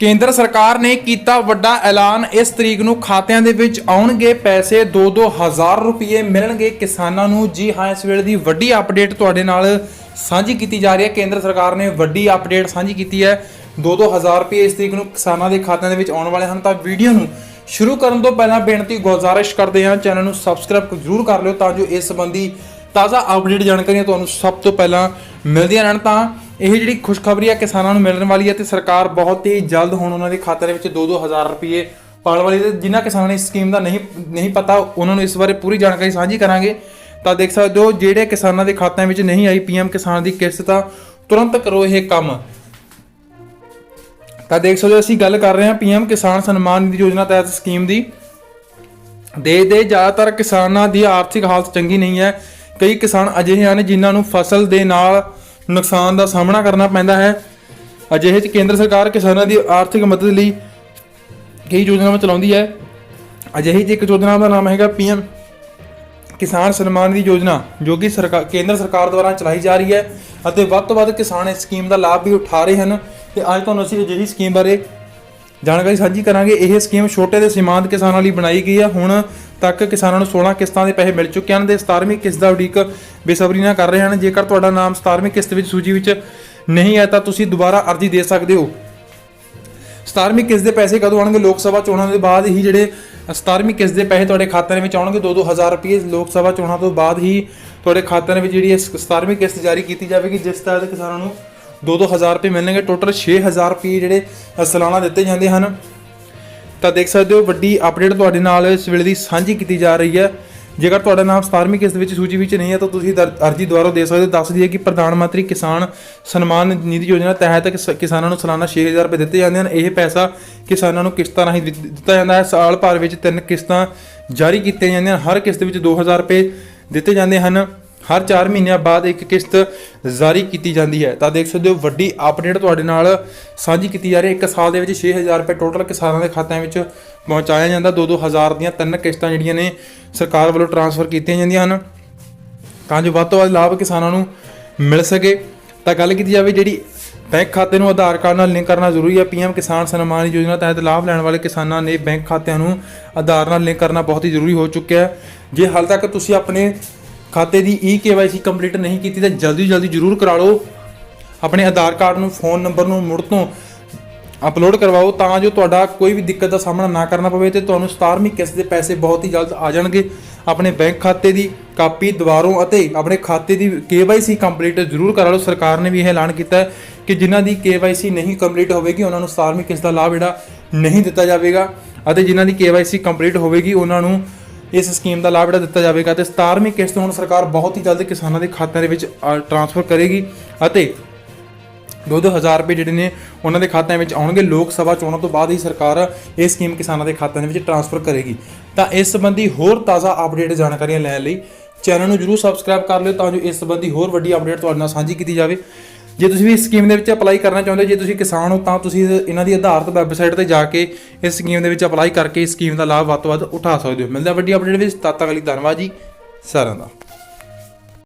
ਕੇਂਦਰ ਸਰਕਾਰ ਨੇ ਕੀਤਾ ਵੱਡਾ ਐਲਾਨ। ਇਸ ਤਰੀਕ ਨੂੰ ਖਾਤਿਆਂ ਦੇ ਵਿੱਚ ਆਉਣਗੇ ਪੈਸੇ 2-2 ਹਜ਼ਾਰ ਰੁਪਏ ਮਿਲਣਗੇ ਕਿਸਾਨਾਂ ਨੂੰ। ਜੀ ਹਾਂ, ਇਸ ਵੇਲੇ ਦੀ ਵੱਡੀ ਅਪਡੇਟ ਤੁਹਾਡੇ ਨਾਲ ਸਾਂਝੀ ਕੀਤੀ ਜਾ ਰਹੀ ਹੈ। ਕੇਂਦਰ ਸਰਕਾਰ ਨੇ ਵੱਡੀ ਅਪਡੇਟ ਸਾਂਝੀ ਕੀਤੀ ਹੈ। 2-2 ਹਜ਼ਾਰ ਰੁਪਏ ਇਸ ਤਰੀਕ ਨੂੰ ਕਿਸਾਨਾਂ ਦੇ ਖਾਤਿਆਂ ਦੇ ਵਿੱਚ ਆਉਣ ਵਾਲੇ ਹਨ। ਤਾਂ ਵੀਡੀਓ ਨੂੰ ਸ਼ੁਰੂ ਕਰਨ ਤੋਂ ਪਹਿਲਾਂ ਬੇਨਤੀ ਗੁਜ਼ਾਰਿਸ਼ ਕਰਦੇ ਹਾਂ। ਚੈਨਲ ਨੂੰ ਸਬਸਕ੍ਰਾਈਬ ਜ਼ਰੂਰ ਕਰ ਲਿਓ ਤਾਂ ਜੋ ਇਸ ਸੰਬੰਧੀ ਤਾਜ਼ਾ ਅਪਡੇਟ ਜਾਣਕਾਰੀਆਂ ਤੁਹਾਨੂੰ ਸਭ ਤੋਂ ਪਹਿਲਾਂ ਮਿਲਦੀਆਂ ਰਹਿਣ ਤਾਂ ਇਹ ਜਿਹੜੀ ਖੁਸ਼ਖਬਰੀ ਹੈ ਕਿਸਾਨਾਂ ਨੂੰ ਮਿਲਣ ਵਾਲੀ ਹੈ ਤੇ ਸਰਕਾਰ ਬਹੁਤ ਹੀ ਜਲਦ ਹੁਣ ਉਹਨਾਂ ਦੇ ਖਾਤੇ ਦੇ ਵਿੱਚ 2-2 ਹਜ਼ਾਰ ਰੁਪਏ ਪਾਉਣ ਵਾਲੀ ਹੈ ਜਿਨ੍ਹਾਂ ਕਿਸਾਨਾਂ ਨੇ ਇਸ ਸਕੀਮ ਦਾ ਨਹੀਂ ਨਹੀਂ ਪਤਾ, ਉਹਨਾਂ ਨੂੰ ਇਸ ਬਾਰੇ ਪੂਰੀ ਜਾਣਕਾਰੀ ਸਾਂਝੀ ਕਰਾਂਗੇ। ਤਾਂ ਦੇਖ ਸਕਦੇ ਹੋ, ਜਿਹੜੇ ਕਿਸਾਨਾਂ ਦੇ ਖਾਤਿਆਂ ਵਿੱਚ ਨਹੀਂ ਆਈ ਪੀਐਮ ਕਿਸਾਨ ਦੀ ਕਿਸ਼ਤ ਤਾਂ ਤੁਰੰਤ ਕਰੋ ਇਹ ਕੰਮ। ਤਾਂ ਦੇਖ ਸਕਦੇ ਹੋ, ਅਸੀਂ ਗੱਲ ਕਰ ਰਹੇ ਹਾਂ ਪੀਐਮ ਕਿਸਾਨ ਸਨਮਾਨ ਨਿਧੀ ਯੋਜਨਾ ਤਹਿਤ ਸਕੀਮ ਦੀ। ਦੇਸ਼ ਦੇ ਜ਼ਿਆਦਾਤਰ ਕਿਸਾਨਾਂ ਦੀ ਆਰਥਿਕ ਹਾਲਤ ਚੰਗੀ ਨਹੀਂ ਹੈ। ਕਈ ਕਿਸਾਨ ਅਜਿਹੇ ਹਨ ਜਿਨ੍ਹਾਂ ਨੂੰ ਫਸਲ ਦੇ ਨਾਲ ਨੁਕਸਾਨ ਦਾ ਸਾਹਮਣਾ ਕਰਨਾ ਪੈਂਦਾ ਹੈ। ਅਜਿਹੇ 'ਚ ਕੇਂਦਰ ਸਰਕਾਰ ਕਿਸਾਨਾਂ ਦੀ ਆਰਥਿਕ ਮਦਦ ਲਈ ਕਈ ਯੋਜਨਾਵਾਂ ਚਲਾਉਂਦੀ ਹੈ। ਅਜਿਹੀ 'ਚ ਇੱਕ ਯੋਜਨਾ ਦਾ ਨਾਮ ਹੈਗਾ ਪੀਐਮ ਕਿਸਾਨ ਸਨਮਾਨ ਦੀ ਯੋਜਨਾ, ਜੋ ਕਿ ਸਰਕਾਰ ਕੇਂਦਰ ਸਰਕਾਰ ਦੁਆਰਾ ਚਲਾਈ ਜਾ ਰਹੀ ਹੈ ਅਤੇ ਵੱਧ ਤੋਂ ਵੱਧ ਕਿਸਾਨ ਇਸ ਸਕੀਮ ਦਾ ਲਾਭ ਵੀ ਉਠਾ ਰਹੇ ਹਨ। ਤੇ ਅੱਜ ਤੁਹਾਨੂੰ ਅਸੀਂ ਅਜਿਹੀ ਸਕੀਮ ਬਾਰੇ ਜਾਣਕਾਰੀ ਸਾਂਝੀ ਕਰਾਂਗੇ। ਇਹ ਸਕੀਮ ਛੋਟੇ ਤੇ ਸੀਮਾਂਤ ਕਿਸਾਨਾਂ ਲਈ ਬਣਾਈ ਗਈ ਹੈ। ਹੁਣ ਤੱਕ ਕਿਸਾਨਾਂ ਨੂੰ 16 ਕਿਸ਼ਤਾਂ ਦੇ ਪੈਸੇ ਮਿਲ ਚੁੱਕੇ ਹਨ ਤੇ 17ਵੀਂ ਕਿਸ਼ਤ ਦਾ ਉਡੀਕ ਬੇਸਬਰੀ ਨਾਲ ਕਰ ਰਹੇ ਹਨ। ਜੇਕਰ ਤੁਹਾਡਾ ਨਾਮ 17ਵੀਂ ਕਿਸ਼ਤ ਵਿੱਚ ਸੂਚੀ ਵਿੱਚ ਨਹੀਂ ਹੈ ਤਾਂ ਤੁਸੀਂ ਦੁਬਾਰਾ ਅਰਜ਼ੀ ਦੇ ਸਕਦੇ ਹੋ। 17ਵੀਂ ਕਿਸ਼ਤ ਦੇ ਪੈਸੇ ਕਦੋਂ ਆਉਣਗੇ? ਲੋਕ ਸਭਾ ਚੋਣਾਂ ਦੇ ਬਾਅਦ ਹੀ ਜਿਹੜੇ 17ਵੀਂ ਕਿਸ਼ਤ ਦੇ ਪੈਸੇ ਤੁਹਾਡੇ ਖਾਤੇ ਦੇ ਵਿੱਚ ਆਉਣਗੇ 2-2 ਹਜ਼ਾਰ ਰੁਪਏ ਲੋਕ ਸਭਾ ਚੋਣਾਂ ਤੋਂ ਬਾਅਦ ਹੀ ਤੁਹਾਡੇ ਖਾਤੇ ਦੇ ਵਿੱਚ ਜਿਹੜੀ ਇਹ 17ਵੀਂ ਕਿਸ਼ਤ ਜਾਰੀ ਕੀਤੀ ਜਾਵੇਗੀ, ਜਿਸ ਤਹਿਤ ਕਿਸਾਨਾਂ ਨੂੰ 2-2 ਹਜ਼ਾਰ ਰੁਪਏ ਮਿਲਣਗੇ। ਟੋਟਲ 6000 ਰੁਪਏ ਜਿਹੜੇ ਸਾਲਾਨਾ ਦਿੱਤੇ ਜਾਂਦੇ ਹਨ। ਤਾਂ ਦੇਖ ਸਕਦੇ ਹੋ ਵੱਡੀ ਅਪਡੇਟ ਤੁਹਾਡੇ ਨਾਲ ਇਸ ਵੇਲੇ ਦੀ ਸਾਂਝੀ ਕੀਤੀ ਜਾ ਰਹੀ ਹੈ। ਜੇਕਰ ਤੁਹਾਡਾ ਨਾਮ 17ਵੀਂ ਕਿਸ਼ਤ ਵਿੱਚ ਸੂਚੀ ਵਿੱਚ ਨਹੀਂ ਹੈ, ਤਾਂ ਤੁਸੀਂ ਦਰ- ਅਰਜ਼ੀ ਦੁਆਰਾ ਦੇ ਸਕਦੇ ਹੋ। ਦੱਸ ਦਈਏ ਕਿ ਪ੍ਰਧਾਨ ਮੰਤਰੀ ਕਿਸਾਨ ਸਨਮਾਨ ਨਿਧੀ ਯੋਜਨਾ ਤਹਿਤ ਕਿਸ- ਕਿਸਾਨਾਂ ਨੂੰ ਸਾਲਾਨਾ 6000 ਰੁਪਏ ਦਿੱਤੇ ਜਾਂਦੇ ਹਨ। ਇਹ ਪੈਸਾ ਕਿਸਾਨਾਂ ਨੂੰ ਕਿਸ਼ਤਾਂ ਰਾਹੀਂ ਦਿੱਤ- ਦਿੱਤਾ ਜਾਂਦਾ ਹੈ। ਸਾਲ ਭਰ ਵਿੱਚ ਤਿੰਨ ਕਿਸ਼ਤਾਂ ਜਾਰੀ ਕੀਤੀਆਂ ਜਾਂਦੀਆਂ ਹਨ। ਹਰ ਕਿਸ਼ਤ ਵਿੱਚ 2000 ਰੁਪਏ ਦਿੱਤੇ ਜਾਂਦੇ ਹਨ। ਹਰ 4 ਮਹੀਨਿਆਂ ਬਾਅਦ ਇੱਕ ਕਿਸ਼ਤ ਜਾਰੀ ਕੀਤੀ ਜਾਂਦੀ ਹੈ। ਤਾਂ ਦੇਖ ਸਕਦੇ ਹੋ, ਵੱਡੀ ਅਪਡੇਟ ਤੁਹਾਡੇ ਨਾਲ ਸਾਂਝੀ ਕੀਤੀ ਜਾ ਰਹੀ ਹੈ। ਇੱਕ ਸਾਲ ਦੇ ਵਿੱਚ 6000 ਰੁਪਏ ਟੋਟਲ ਕਿਸਾਨਾਂ ਦੇ ਖਾਤਿਆਂ ਵਿੱਚ ਪਹੁੰਚਾਇਆ ਜਾਂਦਾ। 2-2 ਹਜ਼ਾਰ ਦੀਆਂ ਤਿੰਨ ਕਿਸ਼ਤਾਂ ਜਿਹੜੀਆਂ ਨੇ ਸਰਕਾਰ ਵੱਲੋਂ ਟ੍ਰਾਂਸਫਰ ਕੀਤੀਆਂ ਜਾਂਦੀਆਂ ਹਨ। ਤਾਂ ਜੋ ਵੱਧ ਤੋਂ ਵੱਧ ਲਾਭ ਕਿਸਾਨਾਂ ਨੂੰ ਮਿਲ ਸਕੇ। ਤਾਂ ਗੱਲ ਕੀਤੀ ਜਾਵੇ, ਜਿਹੜੀ ਬੈਂਕ ਖਾਤੇ ਨੂੰ ਆਧਾਰ ਕਾਰਡ ਨਾਲ ਲਿੰਕ ਕਰਨਾ ਜ਼ਰੂਰੀ ਹੈ। ਪੀਐਮ ਕਿਸਾਨ ਸਨਮਾਨ ਯੋਜਨਾ ਤਹਿਤ ਲਾਭ ਲੈਣ ਵਾਲੇ ਕਿਸਾਨਾਂ ਨੇ ਬੈਂਕ ਖਾਤਿਆਂ ਨੂੰ ਆਧਾਰ ਨਾਲ ਲਿੰਕ ਕਰਨਾ ਬਹੁਤ ਹੀ ਜ਼ਰੂਰੀ ਹੋ ਚੁੱਕਿਆ ਹੈ। ਜੇ ਹਾਲ ਤੱਕ ਤੁਸੀਂ ਆਪਣੇ ਖਾਤੇ ਦੀ ਈ ਕੇਵਾਈਸੀ ਕੰਪਲੀਟ ਨਹੀਂ ਕੀਤੀ ਤਾਂ ਜਲਦੀ ਜਲਦੀ ਜ਼ਰੂਰ ਕਰਾ ਲਓ। ਆਪਣੇ ਆਧਾਰ ਕਾਰਡ ਨੂੰ, ਫੋਨ ਨੰਬਰ ਨੂੰ ਮੁੜ ਤੋਂ ਅਪਲੋਡ ਕਰਵਾਓ ਤਾਂ ਜੋ ਤੁਹਾਡਾ ਕੋਈ ਵੀ ਦਿੱਕਤ ਦਾ ਸਾਹਮਣਾ ਨਾ ਕਰਨਾ ਪਵੇ ਤੇ ਤੁਹਾਨੂੰ 17ਵੀਂ ਕਿਸ਼ਤ ਦੇ ਪੈਸੇ ਬਹੁਤ ਹੀ ਜਲਦ ਆ ਜਾਣਗੇ। ਆਪਣੇ ਬੈਂਕ ਖਾਤੇ ਦੀ ਕਾਪੀ ਦੁਬਾਰੋਂ ਅਤੇ ਆਪਣੇ ਖਾਤੇ ਦੀ KYC ਕੰਪਲੀਟ ਜ਼ਰੂਰ ਕਰਾ ਲਓ। ਸਰਕਾਰ ਨੇ ਵੀ ਇਹ ਐਲਾਨ ਕੀਤਾ ਕਿ ਜਿਨ੍ਹਾਂ ਦੀ KYC ਨਹੀਂ ਕੰਪਲੀਟ ਹੋਵੇਗੀ, ਉਹਨਾਂ ਨੂੰ 17ਵੀਂ ਕਿਸ਼ਤ ਦਾ ਲਾਭ ਜਿਹੜਾ ਨਹੀਂ ਦਿੱਤਾ ਜਾਵੇਗਾ ਅਤੇ ਜਿਨ੍ਹਾਂ ਦੀ KYC ਕੰਪਲੀਟ ਹੋਵੇਗੀ, ਉਹਨਾਂ ਨੂੰ ਇਸ ਸਕੀਮ ਦਾ ਲਾਭ ਜਿਹੜਾ ਦਿੱਤਾ ਜਾਵੇਗਾ ਤੇ 17ਵੀਂ ਕਿਸ਼ਤ ਹੁਣ ਸਰਕਾਰ ਬਹੁਤ ਹੀ ਜਲਦ ਕਿਸਾਨਾਂ ਦੇ ਖਾਤਿਆਂ ਦੇ ਵਿੱਚ ਟ੍ਰਾਂਸਫਰ ਕਰੇਗੀ ਅਤੇ 2-2000 ਰੁਪਏ ਜਿਹੜੇ ਨੇ ਉਹਨਾਂ ਦੇ ਖਾਤਿਆਂ ਵਿੱਚ ਆਉਣਗੇ। ਲੋਕ ਸਭਾ ਚੋਣਾਂ ਤੋਂ ਬਾਅਦ ਹੀ ਸਰਕਾਰ ਇਹ ਸਕੀਮ ਕਿਸਾਨਾਂ ਦੇ ਖਾਤਿਆਂ ਦੇ ਵਿੱਚ ਟ੍ਰਾਂਸਫਰ ਕਰੇਗੀ। ਤਾਂ ਇਸ ਸੰਬੰਧੀ ਹੋਰ ਤਾਜ਼ਾ ਅਪਡੇਟ ਜਾਣਕਾਰੀਆਂ ਲੈਣ ਲਈ ਚੈਨਲ ਨੂੰ ਜਰੂਰ ਸਬਸਕ੍ਰਾਈਬ ਕਰ ਲਿਓ ਤਾਂ ਜੋ ਇਸ ਸੰਬੰਧੀ ਹੋਰ ਵੱਡੀ ਅਪਡੇਟ ਤੁਹਾਡੇ ਨਾਲ ਸਾਂਝੀ ਕੀਤੀ ਜਾਵੇ। ਜੇ ਤੁਸੀਂ ਵੀ ਇਸ ਸਕੀਮ ਦੇ ਵਿੱਚ ਅਪਲਾਈ ਕਰਨਾ ਚਾਹੁੰਦੇ ਹੋ, ਜੇ ਤੁਸੀਂ ਕਿਸਾਨ ਹੋ, ਤਾਂ ਤੁਸੀਂ ਇਹਨਾਂ ਦੀ ਆਧਾਰਿਤ ਵੈਬਸਾਈਟ ਤੇ ਜਾ ਕੇ ਇਸ ਸਕੀਮ ਦੇ ਵਿੱਚ ਅਪਲਾਈ ਕਰਕੇ ਇਸ ਸਕੀਮ ਦਾ ਲਾਭ ਵੱਧ ਤੋਂ ਵੱਧ ਉਠਾ ਸਕਦੇ ਹੋ। ਮਿਲਦਾ ਵੱਡੀ ਅਪਡੇਟ ਵਿੱਚ। ਤਦ ਤੱਕ ਲਈ ਧੰਨਵਾਦ ਜੀ। ਸਾਰਿਆਂ ਦਾ।